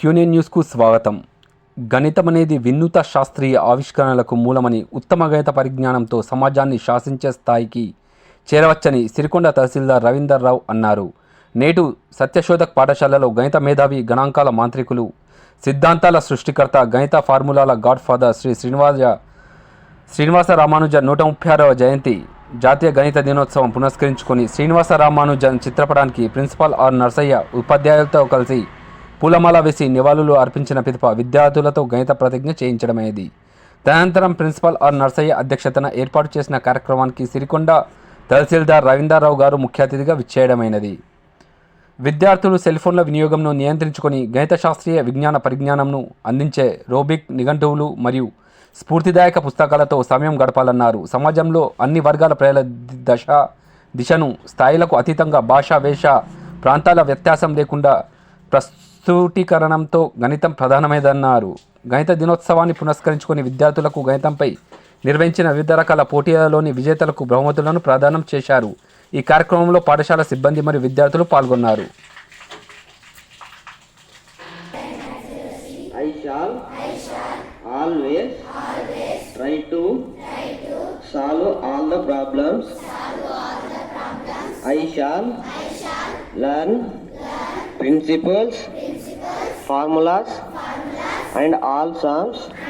క్యూనియన్ న్యూస్కు స్వాగతం. గణితం అనేది వినూత శాస్త్రీయ ఆవిష్కరణలకు మూలమని ఉత్తమ గణిత పరిజ్ఞానంతో సమాజాన్ని శాసించే స్థాయికి చేరవచ్చని సిరికొండ తహసీల్దార్ రవీందర్ రావు అన్నారు. నేటు సత్యశోధక్ పాఠశాలలో గణిత మేధావి గణాంకాల మాంత్రికులు సిద్ధాంతాల సృష్టికర్త గణిత ఫార్ములాల గాడ్ ఫాదర్ శ్రీ శ్రీనివాస శ్రీనివాస రామానుజ నూట ముప్పై ఆరవ జయంతి జాతీయ గణిత దినోత్సవం పునస్కరించుకొని శ్రీనివాస రామానుజన్ చిత్రపటానికి ప్రిన్సిపాల్ ఆర్ నర్సయ్య ఉపాధ్యాయులతో కలిసి పూలమాల వేసి నివాళులు అర్పించిన పిదప విద్యార్థులతో గణిత ప్రతిజ్ఞ చేయించడమైనది తదనంతరం ప్రిన్సిపల్ ఆర్ నర్సయ్య అధ్యక్షతన ఏర్పాటు చేసిన కార్యక్రమానికి సిరికొండ తహసీల్దార్ రవీందర్రావు గారు ముఖ్య అతిథిగా విచ్చేయడమైనది. విద్యార్థులు సెల్ఫోన్ల వినియోగంను నియంత్రించుకొని గణిత శాస్త్రీయ విజ్ఞాన పరిజ్ఞానంను అందించే రోబిక్ నిఘంటువులు మరియు స్ఫూర్తిదాయక పుస్తకాలతో సమయం గడపాలన్నారు. సమాజంలో అన్ని వర్గాల ప్రజల దశ దిశను స్థాయిలకు అతీతంగా భాష వేష ప్రాంతాల వ్యత్యాసం లేకుండా ప్రస్తుటీకరణంతో గణితం ప్రధానమైనదన్నారు గణిత దినోత్సవాన్ని పునస్కరించుకుని విద్యార్థులకు గణితంపై నిర్వహించిన వివిధ రకాల పోటీలలోని విజేతలకు బహుమతులను ప్రదానం చేశారు. ఈ కార్యక్రమంలో పాఠశాల సిబ్బంది మరియు విద్యార్థులు పాల్గొన్నారు. I shall, always, try to, solve all the problems. I shall, learn, principles, formulas, and all sums.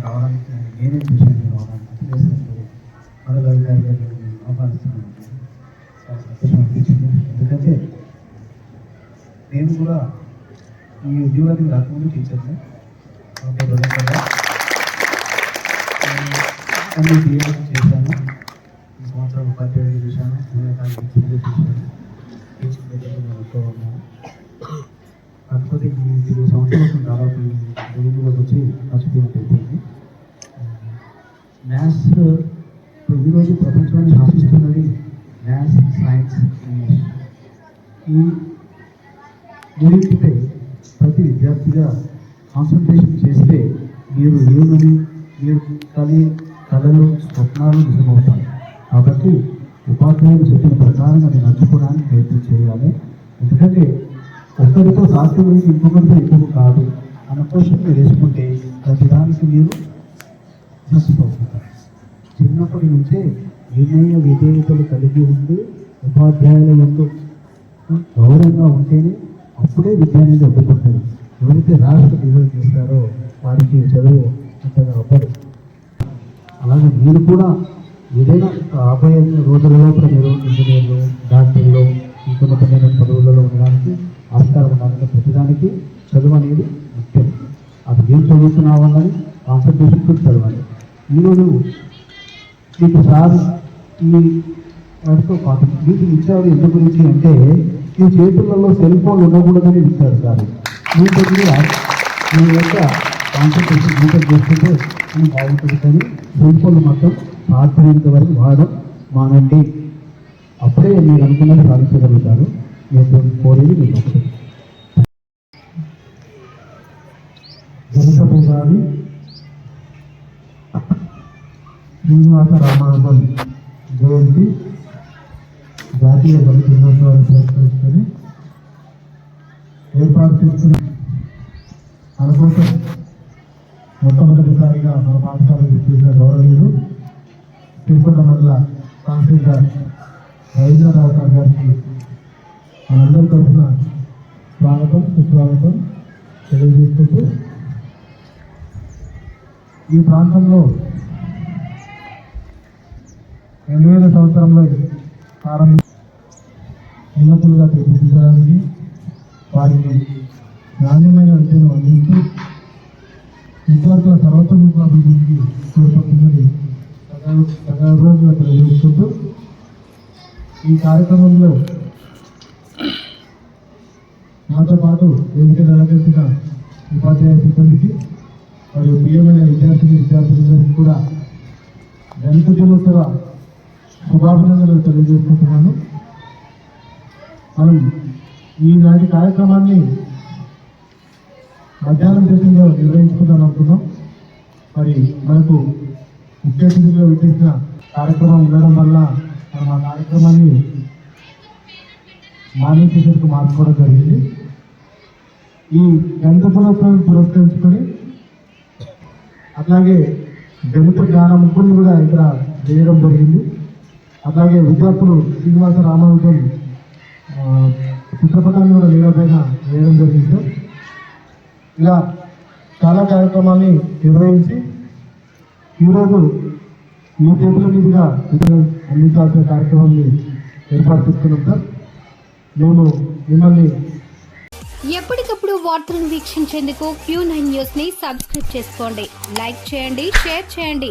రావడానికి నేనే చూశాను రావడానికి. చేసినప్పుడు మరొక అధికారి గారు నేను ఆహ్వానిస్తున్నాను చాలా సంతోషం అనిపించింది. ఎందుకంటే నేను కూడా ఈ ఉద్యోగానికి రాకముందు టీచర్ని. అన్ని బిఏ చేశాను. ఈ సంవత్సరం ఉపాధ్యాయులు చూశాను. నేను చూశాను. టీచింగ్ దగ్గర నేను ఎక్కువ ఉన్నాను కాకపోతే ఈ ఈ సంవత్సరం దాదాపు తెలుగులోకి వచ్చి మర్చిపోయినట్టు అయిపోయింది మ్యాథ్స్ ఇప్పుడు ప్రపంచాన్ని శాసిస్తున్నది మ్యాథ్స్ సైన్స్ ఇంగ్లీష్. ఈ మూడింటిపై ప్రతి విద్యార్థిగా కాన్సన్ట్రేషన్ చేస్తే మీరు ఏమని మీరు కలి కళలు స్వప్నాలు నిజమవుతాయి. కాబట్టి ఉపాధ్యాయులు చెప్పిన ప్రకారంగా నేను నడుచుకోవడానికి ప్రయత్నం చేయాలి. ఎందుకంటే ఒక్కరితో సాధ్యమైంది ఇంకొకరితో ఎక్కువ కాదు. అన్న క్వశ్చన్ మీరు వేసుకుంటే ప్రతిదానికి మీరు నష్టపోతుంటారు చిన్నప్పటి నుంచే నిర్ణయ విధేయతలు కలిగి ఉండి ఉపాధ్యాయుల ఎందు గౌరవంగా ఉంటేనే అప్పుడే విద్య అనేది అడ్డుకుంటుంది ఎవరైతే రాష్ట్ర డిజైన్ చేస్తారో వారికి చదువు అంతగా అవ్వదు. అలాగే మీరు కూడా ఏదైనా రాబోయే రోజులలో మీరు ఇంజనీర్లు డాక్టర్లు ఇంకొన్నతమైన పదవులలో ఉండడానికి ఆస్కారం ఉండాలంటే ప్రతిదానికి చదువు అనేది ముఖ్యం. అది ఏం చదువుతున్నావు అన్నది కాన్సన్ట్రేషన్ చదవాలి ఈరోజు మీకు సార్ ఈ వాటితో పాటు మీకు ఇచ్చారు ఎందుకు గురించి అంటే మీ చేతులలో సెల్ ఫోన్ ఉండకూడదని ఇచ్చారు సార్. మీ దగ్గర మీ యొక్క కాన్సన్ట్రేషన్ మీటర్ చేసుకుంటే మీకు బాగుంటుంది కానీ సెల్ ఫోన్ మాత్రం సాధ్యమైనంత వరకు వాడడం మానండి. అప్పుడే మీరు అనుకున్నది సాధించగలుగుతారు. నేను కోరేది మీకు ఒకటి. గణపతి గారి శ్రీనివాస రామానుజన్ జయంతి జాతీయ దళిత దినోత్సవాన్ని పురస్కరించుకొని ఏర్పాటు చేస్తున్న మన మొట్టమొదటిసారిగా మన పాఠశాలకు చేసిన గౌరవీయులు తిరుపతి మండల తహసీల్దార్ రవీంద్రరావు సార్ గారికి మనందరి తరఫున స్వాగతం సుస్వాగతం తెలియజేసుకుంటూ ఈ ప్రాంతంలో రెండు వేల సంవత్సరంలో ప్రారంభ. ఉన్నతులుగా తీర్చిదిద్దడానికి వారికి నాణ్యమైన విద్యను అందించి విద్యార్థుల సర్వతోముఖ అభివృద్ధికి తోడ్పడుతుందని సగర్వంగా తెలియజేసుకుంటూ ఈ కార్యక్రమంలో నాతో పాటు వేదిక నెలకొల్పిన ఉపాధ్యాయ సిబ్బందికి మరియు ప్రియమైన విద్యార్థిని విద్యార్థులందరికీ కూడా గణిత దినోత్సవ శుభాభినందనలు తెలియజేసుకుంటున్నాను. మనం ఈనాటి కార్యక్రమాన్ని మధ్యాహ్నం దేశంలో నిర్వహించుకుందాం అనుకున్నాం. మరి మనకు ముఖ్య అతిథిగా విచ్చేసిన కార్యక్రమం ఉండడం వల్ల మనం ఆ కార్యక్రమాన్ని మార్నింగ్ సెషన్కు మార్చుకోవడం జరిగింది. ఈ గణిత పురస్కారం పురస్కరించుకొని అట్లాగే గణిత జ్ఞానం కూడా ఇక్కడ చేయడం జరిగింది. అలాగే విద్యార్థులు శ్రీనివాస రామానుజన్ చిత్రపటాన్ని కూడా వేయడం వేయడం జరిగింది ఇలా చాలా కార్యక్రమాన్ని నిర్వహించి ఈరోజు మీ చేతుల మీదుగా అందించాల్సిన కార్యక్రమాన్ని ఏర్పాటు చేస్తున్నాం సార్. మేము మిమ్మల్ని ఎప్పటికప్పుడు వార్తలను వీక్షించేందుకు క్యూ నైన్ న్యూస్ని సబ్స్క్రైబ్ చేసుకోండి. లైక్ చేయండి షేర్ చేయండి.